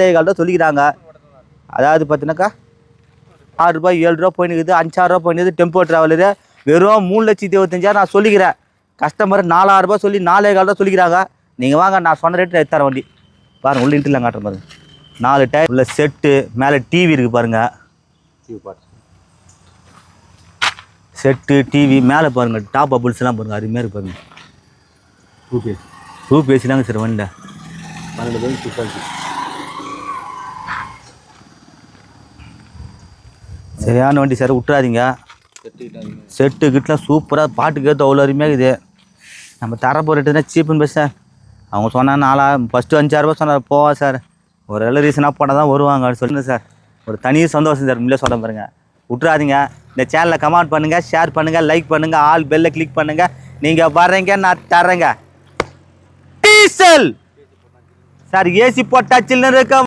தான் சொல்லிக்கிறாங்க. அதாவது பார்த்தீங்கன்னாக்கா ஆறு ரூபாய் ஏழு ரூபா போயினுக்குது அஞ்சாறு ரூபா போயினுக்குது டெம்போ ட்ராவலரு வெறும் மூணு லட்சத்தி இருபத்தஞ்சாயிரம் நான் சொல்லிக்கிறேன். கஸ்டமர் நாலாயிரம் ரூபாய் சொல்லி நாலே கால் தான் சொல்லிக்கிறாங்க. நீங்கள் வாங்க நான் சொன்ன ரேட்டு எடுத்து தரேன் வண்டி. பாருங்க உள்ள இன்ட்ரில் காட்டுறேன் பாருங்க நாலு டயர் உள்ள செட்டு மேலே டிவி இருக்குது பாருங்க. செட்டு டிவி மேலே பாருங்க டாப் அபுள்ஸ் எல்லாம் பாருங்க அருமையாக இருக்கு பாருங்க. ரூ பேசினாங்க சார் வண்டியில் சரியான வண்டி சார் விட்டுறாதீங்க. செட்டு கிட்டலாம் சூப்பராக பாட்டு கேட்டு அவ்வளோ அருமையாக இருக்குது. நம்ம தர போகிற ரேட்டுனா சீப்புன்னு பேச அவங்க சொன்னால் நாலா ஃபஸ்ட்டு அஞ்சாயிரரூபா சொன்னார் போவா சார். ஒரு நல்ல ரீசனாக போனால் தான் வருவாங்க அப்படின்னு சொல்லுங்கள் சார். ஒரு தனி சந்தோஷம் சார் முன்னே சொல்ல பாருங்கள் விட்டுறாதீங்க. இந்த சேனலில் கமெண்ட் பண்ணுங்கள் ஷேர் பண்ணுங்கள் லைக் பண்ணுங்கள் ஆல் பெல்லை கிளிக் பண்ணுங்கள் நீங்கள் வர்றீங்க நான் தரேங்க டீசல்! சார் ஏசி போட்டா சில்லுன்னு இருக்க